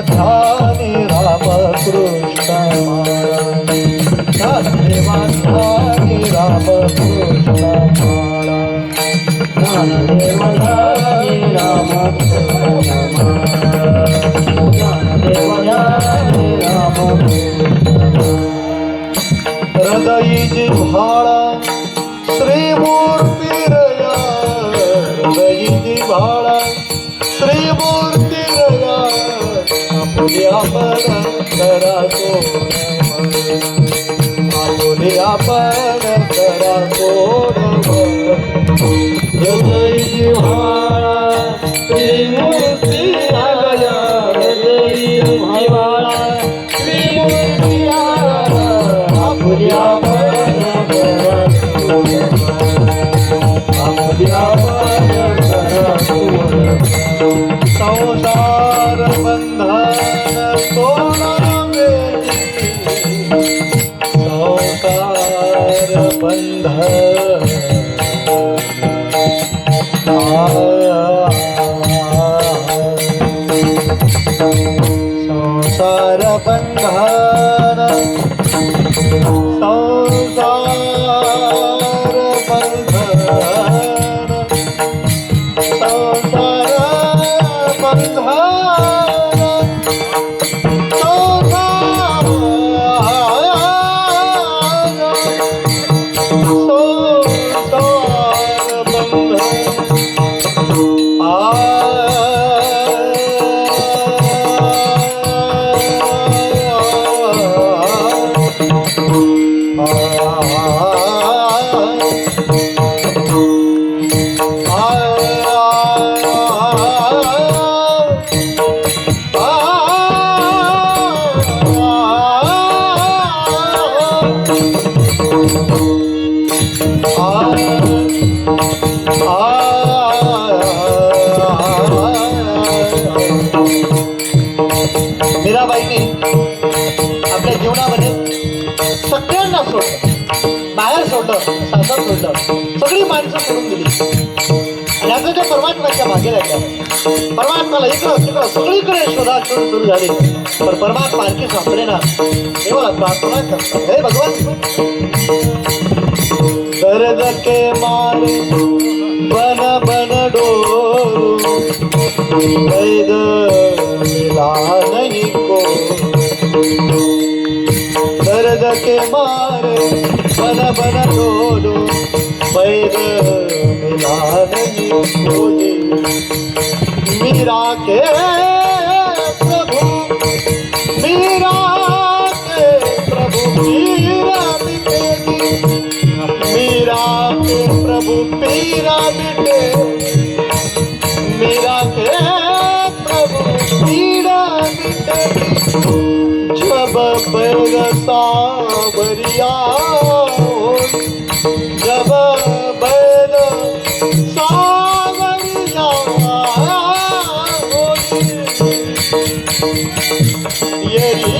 ध्यानी हृदयी जिव्हाळा श्रीमूर्ती रया हृदयी जिव्हाळा श्रीमूर्ती रया आपुले आपण करा सोड आपुले आपण करा सोड हृदय जिव्हाळा संसार बंधन सोडावे संसार बंधन। मीराबाईने आपल्या जीवनामध्ये सगळ्यांना सोडलं. बाहेर सोडलं. होतं. सगळी माणसं सोडून दिली. आणि आता त्या परमात्म्याच्या मागे लागल्या परमात्म्याला इकडं तिकडं सगळीकडे शोधा शोध सुरू झाली. पण परमात्मा आणखी सापडे ना देवाला प्रार्थना करतात हे भगवान. दर्द के मारे बन बन डोरू. मीरा के प्रभु मीरा के प्रभु पीरा मिटेगी मीरा के प्रभु पीरा बिटे मीरा के प्रभु पीरा मिटे जब बैग सावरिया yeah.